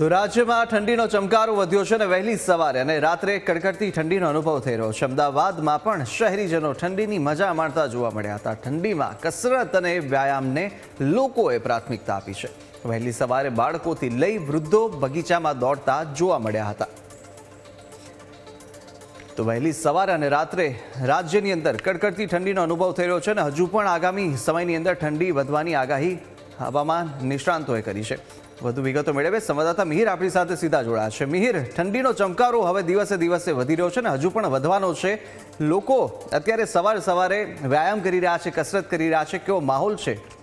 તો રાજ્યમાં ઠંડીનો ચમકારો વધ્યો છે અને વહેલી સવારે અને રાત્રે કડકડતી ઠંડીનો અનુભવ થઈ રહ્યો છે. અમદાવાદમાં પણ શહેરીજનો ઠંડીની મજા માણતા જોવા મળ્યા હતા. ઠંડીમાં કસરત અને વ્યાયામને લોકોએ પ્રાથમિકતા આપી છે. વહેલી સવારે બાળકોથી લઈ વૃદ્ધો બગીચામાં દોડતા જોવા મળ્યા હતા. તો વહેલી સવારે અને રાત્રે રાજ્યની અંદર કડકડતી ઠંડીનો અનુભવ થઈ રહ્યો છે અને હજુ પણ આગામી સમયની અંદર ઠંડી વધવાની આગાહી હવામાન નિષ્ણાંતોએ કરી છે. વધુ વિગતો મેળવે સંવાદદાતા મિહિર આપણી સાથે સીધા જોડાયા છે. મિહિર, ઠંડીનો ચમકારો હવે દિવસે દિવસે વધી રહ્યો છે અને હજુ પણ વધવાનો છે. લોકો અત્યારે સવારે સવારે વ્યાયામ કરી રહ્યા છે, કસરત કરી રહ્યા છે. કેવો માહોલ છે?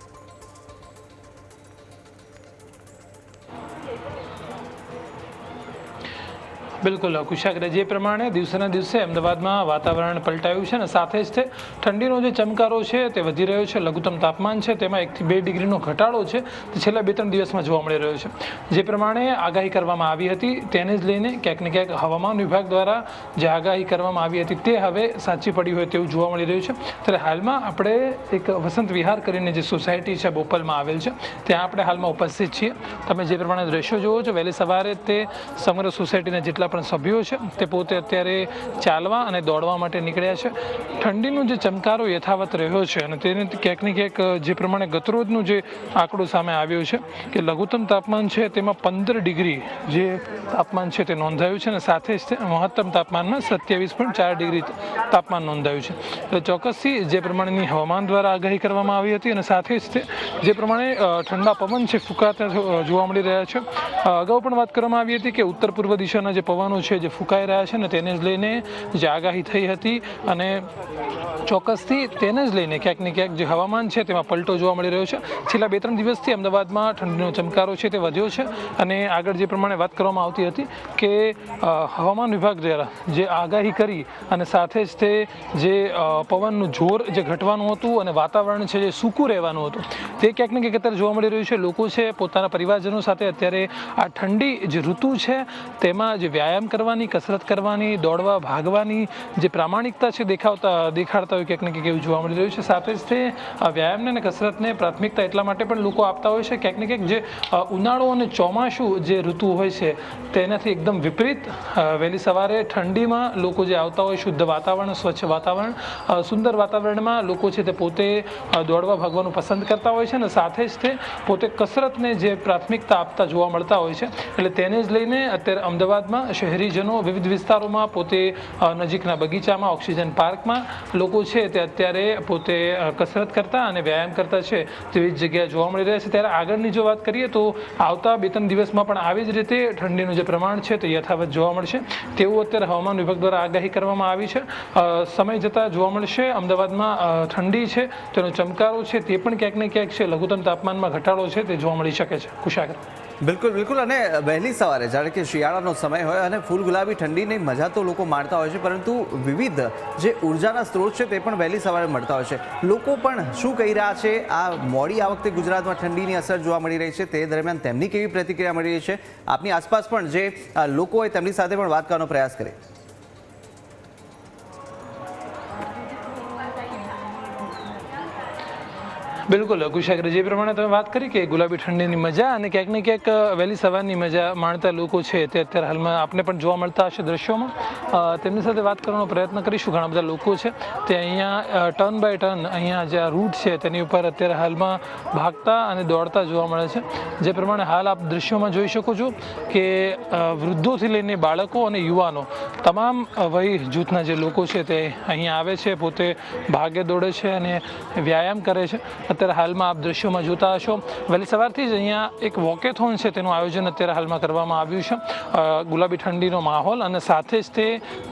બિલકુલ, કુશાગ્ર જે પ્રમાણે દિવસેના દિવસે અમદાવાદમાં વાતાવરણ પલટાયું છે અને સાથે જ તે ઠંડીનો જે ચમકારો છે તે વધી રહ્યો છે, લઘુત્તમ તાપમાન છે, તેમાં એકથી બે ડિગ્રીનો ઘટાડો છે, તે છેલ્લા બે ત્રણ દિવસમાં જોવા મળી રહ્યો છે. જે પ્રમાણે આગાહી કરવામાં આવી હતી તેને જ લઈને ક્યાંક ને ક્યાંક હવામાન વિભાગ દ્વારા જે આગાહી કરવામાં આવી હતી તે હવે સાચી પડી હોય તેવું જોવા મળી રહ્યું છે. ત્યારે હાલમાં આપણે એક વસંત વિહાર કરીને જે સોસાયટી છે, બોપલમાં આવેલ છે, ત્યાં આપણે હાલમાં ઉપસ્થિત છીએ. તમે જે પ્રમાણે દ્રશ્યો જુઓ છો, વહેલી સવારે તે સમગ્ર સોસાયટીના જેટલા પણ સભ્યો છે, તે પોતે અત્યારે ચાલવા અને દોડવા માટે નીકળ્યા છે. ઠંડીનો જે ચમકારો યથાવત રહ્યો છે અને તેને ક્યાંક ને ક્યાંક જે પ્રમાણે ગતરોજનું જે આંકડો સામે આવ્યો છે કે લઘુત્તમ તાપમાન છે તેમાં પંદર ડિગ્રી જે તાપમાન છે તે નોંધાયું છે અને સાથે જ મહત્તમ તાપમાનમાં સત્યાવીસ પોઈન્ટ ચાર ડિગ્રી તાપમાન નોંધાયું છે. એટલે ચોક્કસથી જે પ્રમાણેની હવામાન દ્વારા આગાહી કરવામાં આવી હતી અને સાથે જ તે જે પ્રમાણે ઠંડા પવન છે ફૂંકાતા જોવા મળી રહ્યા છે. અગાઉ પણ વાત કરવામાં આવી હતી કે ઉત્તર પૂર્વ દિશાના જે પવનો છે, જે ફૂંકાઈ રહ્યા છે ને તેને જ લઈને જે આગાહી થઈ હતી અને ચોક્કસથી તેને જ લઈને ક્યાંક ને ક્યાંક જે હવામાન છે તેમાં પલટો જોવા મળી રહ્યો છે. છેલ્લા બે ત્રણ દિવસથી અમદાવાદમાં ઠંડીનો ચમકારો છે તે વધ્યો છે અને આગળ જે પ્રમાણે વાત કરવામાં આવતી હતી કે હવામાન વિભાગ દ્વારા જે આગાહી કરી અને સાથે જ તે જે પવનનું જોર જે ઘટવાનું હતું અને વાતાવરણ છે જે સૂકું રહેવાનું હતું તે ક્યાંક ને ક્યાંક અત્યારે જોવા મળી રહ્યું છે. લોકો છે, પોતાના પરિવારજનો સાથે અત્યારે આ ઠંડી જે ઋતુ છે તેમાં જે વ્યાયામ કરવાની, કસરત કરવાની, દોડવા, ભાગવાની જે પ્રામાણિકતા છે દેખાવતા, દેખાડતા હોય ક્યાંક ને ક્યાંક એવું જોવા મળી રહ્યું છે. સાથે જ તે, આ વ્યાયામને અને કસરતને પ્રાથમિકતા એટલા માટે પણ લોકો આપતા હોય છે ક્યાંક ને ક્યાંક જે ઉનાળો અને ચોમાસું જે ઋતુ હોય છે તેનાથી એકદમ વિપરીત વહેલી સવારે ઠંડીમાં લોકો જે આવતા હોય, શુદ્ધ વાતાવરણ, સ્વચ્છ વાતાવરણ સુંદર વાતાવરણમાં લોકો છે તે પોતે દોડવા, ભાગવાનું પસંદ કરતા હોય છે અને સાથે જ તે પોતે કસરતને જે પ્રાથમિકતા આપતા જોવા મળતા હોય છે. એટલે તેને જ લઈને અત્યારે અમદાવાદમાં શહેરીજનો વિવિધ વિસ્તારોમાં પોતે નજીકના બગીચામાં, ઓક્સિજન પાર્કમાં લોકો છે તે અત્યારે પોતે કસરત કરતા અને વ્યાયામ કરતા છે. તેવી જ જગ્યાએ જોવા મળી રહ્યા છે. ત્યારે આગળની જો વાત કરીએ તો આવતા બે ત્રણ દિવસમાં પણ આવી જ રીતે ઠંડીનું જે પ્રમાણ છે તે યથાવત જોવા મળશે. તેવું અત્યારે હવામાન વિભાગ દ્વારા આગાહી કરવામાં આવી છે. સમય જતાં જોવા મળશે. અમદાવાદમાં ઠંડી છે, તેનો ચમકારો છે તે પણ ક્યાંક ને ક્યાંક છે. લઘુત્તમ તાપમાનમાં ઘટાડો છે તે જોવા મળી શકે છે. કુશાગર. બિલકુલ બિલકુલ. અને વહેલી સવારે જાણે કે શિયાળાનો સમય હોય અને ફૂલ ગુલાબી ઠંડીની મજા તો લોકો માણતા હોય છે, પરંતુ વિવિધ જે ઉર્જાના સ્ત્રોત છે તે પણ વહેલી સવારે મળતા હોય છે. લોકો પણ શું કહી રહ્યા છે? આ મોડી આ વખતે ગુજરાતમાં ઠંડીની અસર જોવા મળી રહી છે, તે દરમિયાન તેમની કેવી પ્રતિક્રિયા મળી રહી છે? આપની આસપાસ પણ જે લોકો હોય તેમની સાથે પણ વાત કરવાનો પ્રયાસ કરે બિલકુલ કુશાગ્ર જે પ્રમાણે તમે વાત કરી કે ગુલાબી ઠંડીની મજા અને ક્યાંક ને ક્યાંક વહેલી સવારની મજા માણતા લોકો છે, તે અત્યારે હાલમાં આપને પણ જોવા મળતા હશે દ્રશ્યોમાં. તેમની સાથે વાત કરવાનો પ્રયત્ન કરીશું. ઘણા બધા લોકો છે. તે અહીંયા ટર્ન બાય ટર્ન અહીંયા જે રૂટ છે, તેની ઉપર અત્યારે હાલમાં ભાગતા અને દોડતા જોવા મળે છે. જે પ્રમાણે હાલ આપ દ્રશ્યોમાં જોઈ શકો છો કે વૃદ્ધોથી લઈને બાળકો અને યુવાનો, તમામ વય જૂથના જે લોકો છે તે અહીંયા આવે છે, પોતે ભાગે દોડે છે અને વ્યાયામ કરે છે. અત્યારે હાલમાં આપ દ્રશ્યોમાં જોતા હશો. વહેલી સવારથી જ અહીંયા એક વોકેથોન છે, તેનું આયોજન અત્યારે હાલમાં કરવામાં આવ્યું છે. ગુલાબી ઠંડીનો માહોલ અને સાથે જ તે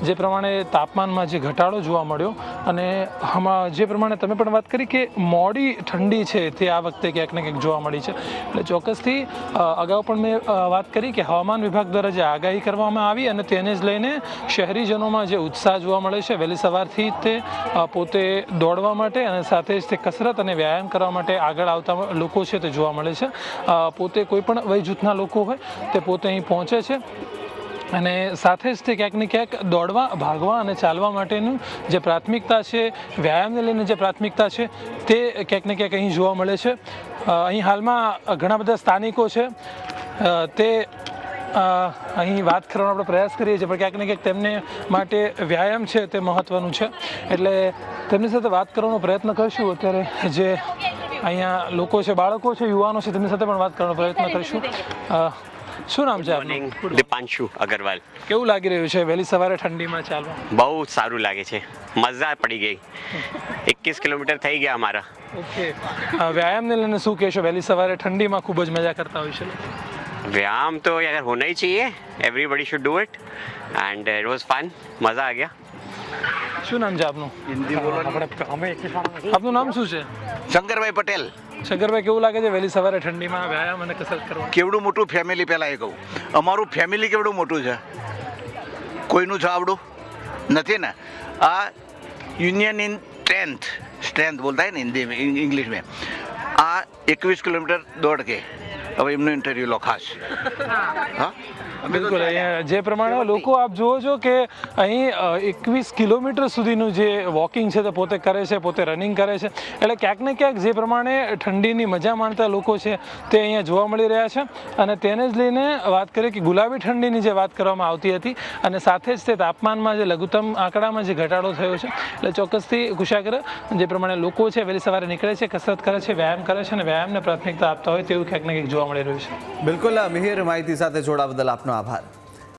જે પ્રમાણે તાપમાનમાં જે ઘટાડો જોવા મળ્યો અને આમાં જે પ્રમાણે તમે પણ વાત કરી કે મોડી ઠંડી છે, તે આ વખતે ક્યાંક ને ક્યાંક જોવા મળી છે. એટલે ચોક્કસથી અગાઉ પણ મેં વાત કરી કે હવામાન વિભાગ દ્વારા જે આગાહી કરવામાં આવી અને તેને જ લઈને શહેરીજનોમાં જે ઉત્સાહ જોવા મળે છે, વહેલી સવારથી તે પોતે દોડવા માટે અને સાથે જ તે કસરત અને વ્યાયામ કરવા માટે આગળ આવતા લોકો છે તે જોવા મળે છે. પોતે કોઈ પણ વય જૂથના લોકો હોય તે પોતે અહીં પહોંચે છે અને સાથે જ તે ક્યાંક ને ક્યાંક દોડવા, ભાગવા અને ચાલવા માટેનું જે પ્રાથમિકતા છે, વ્યાયામને લઈને જે પ્રાથમિકતા છે તે ક્યાંક ને ક્યાંક અહીં જોવા મળે છે. અહીં હાલમાં ઘણા બધા સ્થાનિકો છે. તે અહીં વાત કરવાનો આપણે પ્રયાસ કરીએ છીએ પણ ક્યાંક ને ક્યાંક તેમને માટે વ્યાયામ છે તે મહત્ત્વનું છે. એટલે તેમની સાથે વાત કરવાનો પ્રયત્ન કરીશું. અત્યારે જે અહીંયા લોકો છે બાળકો છે યુવાનો છે તેમની સાથે પણ વાત કરવાનો પ્રયત્ન કરીશું. શું નામ છે આપનું? દીપાંશુ અગરવાલ. કેવું લાગી રહ્યું છે? વહેલી સવારે ઠંડીમાં ચાલવા? બહુ સારું લાગે છે. મજા પડી ગઈ. એકવીસ કિલોમીટર થઈ ગયા અમારા. ઓકે. અ, વ્યાયામને લઈને શું કહેશો? વહેલી સવારે ઠંડીમાં ખૂબ જ મજા કરતા હોય છે व्यायाम तो यार होना ही चाहिए everybody should do it and it was fun मज़ा आ गया શું નામ છે આપનું આપનું નામ શું છે શંકરભાઈ પટેલ શંકરભાઈ કેવું લાગે છે વહેલી સવારે ઠંડીમાં વ્યાયામ અને કસરત કરવા કેવડું મોટું ફેમિલી પહેલાં એ કહું અમારું ફેમિલી કેવડું મોટું છે કોઈનું છે આવડું નથી ને આ યુનિયન ઇન સ્ટ્રેન્થ સ્ટ્રેન્થ બોલતા હે ને હિન્દી में इंग्लिश में આ એકવીસ કિલોમીટર દોડ કે હવે એમનું ઇન્ટરવ્યૂ લો ખાસ. હા? બિલકુલ અહીંયા જે પ્રમાણે લોકો આપ જુઓ છો કે અહીં એકવીસ કિલોમીટર સુધીનું જે વોકિંગ છે તે પોતે કરે છે પોતે રનિંગ કરે છે. એટલે ક્યાંક ને ક્યાંક જે પ્રમાણે ઠંડીની મજા માણતા લોકો છે તે અહીંયા જોવા મળી રહ્યા છે. અને તેને જ લઈને વાત કરીએ કે ગુલાબી ઠંડીની જે વાત કરવામાં આવતી હતી અને સાથે જ તે તાપમાનમાં જે લઘુત્તમ આંકડામાં જે ઘટાડો થયો છે. એટલે ચોક્કસથી કુશાગ્ર જે પ્રમાણે લોકો છે વહેલી સવારે નીકળે છે કસરત કરે છે વ્યાયામ કરે છે અને વ્યાયામને પ્રાથમિકતા આપતા હોય તેવું ક્યાંક ને ક્યાંક જોવા મળી રહ્યું છે. બિલકુલ મિહિર માહિતી સાથે જોડા બદલ આપનો આભાર.